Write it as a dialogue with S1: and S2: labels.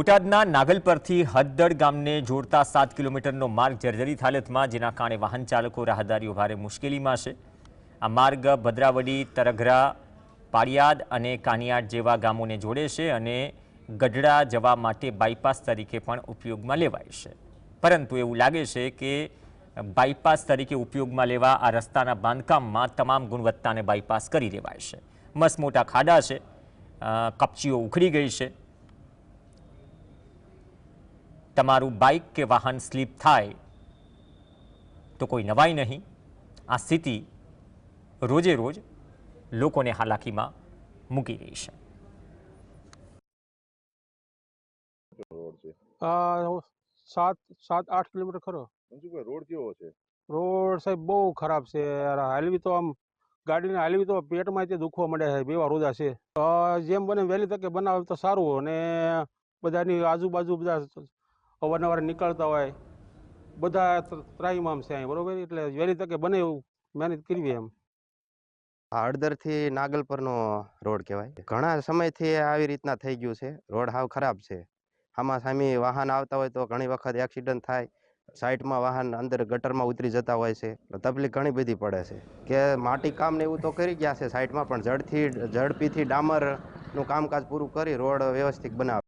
S1: બોટાદના નાગલ પરથી હદડ ગામને જોડતા સાત કિલોમીટરનો માર્ગ જર્જરિત હાલતમાં જેના કારણે વાહન ચાલકો રાહદારીઓ ભારે મુશ્કેલીમાં છે આ માર્ગ ભદ્રાવડી, તરઘરા, પાળિયાદ અને કાનિયાડ જેવા ગામોને જોડે છે અને ગઢડા જવા માટે બાયપાસ તરીકે પણ ઉપયોગમાં લેવાય છે. પરંતુ એવું લાગે છે કે બાયપાસ તરીકે ઉપયોગમાં લેવા આ રસ્તાના બાંધકામમાં તમામ ગુણવત્તાને બાયપાસ કરી દેવાય છે. મસ્ત મોટા ખાડા છે કપચીઓ ઉખડી ગઈ છે તમારું બાઇક કે વાહન સ્લીપ થાય તો કોઈ નવાઈ નહીં. આ સ્થિતિ રોજે રોજ લોકોને હાલાકીમાં મૂકી રહી છે.
S2: રોડ છે
S3: સાત સાત આઠ કિલોમીટર ખરો.
S2: રોડ કેવો છે?
S3: રોડ સાહેબ બહુ ખરાબ છે. યાર હાલવી તો આમ ગાડીને હાલવી તો પેટમાં તે દુખવા માંડે છે બેવા રોદા છે. જેમ બને વહેલી તકે બનાવે તો સારું અને બધાની આજુબાજુ બધા અવારનવાર નીકળતા હોય, બધા ત્રાહીમામ છે અહીં, બરોબર? એટલે વહેલી તકે બને એવું મહેનત કરવી એમ.
S4: હળદરથી નાગલ પરનો રોડ કહેવાય. ઘણા સમયથી આવી રીતના થઈ ગયું છે. રોડ હાવ ખરાબ છે. આમાં સામે વાહન આવતા હોય તો ઘણી વખત એક્સિડન્ટ થાય. સાઈડમાં વાહન અંદર ગટરમાં ઉતરી જતા હોય છે. તકલીફ ઘણી બધી પડે છે. કે માટી કામ ને એવું તો કરી ગયા છે સાઈડમાં, પણ ઝડથી, ઝડપીથી ડામરનું કામકાજ પૂરું કરી રોડ વ્યવસ્થિત બનાવે.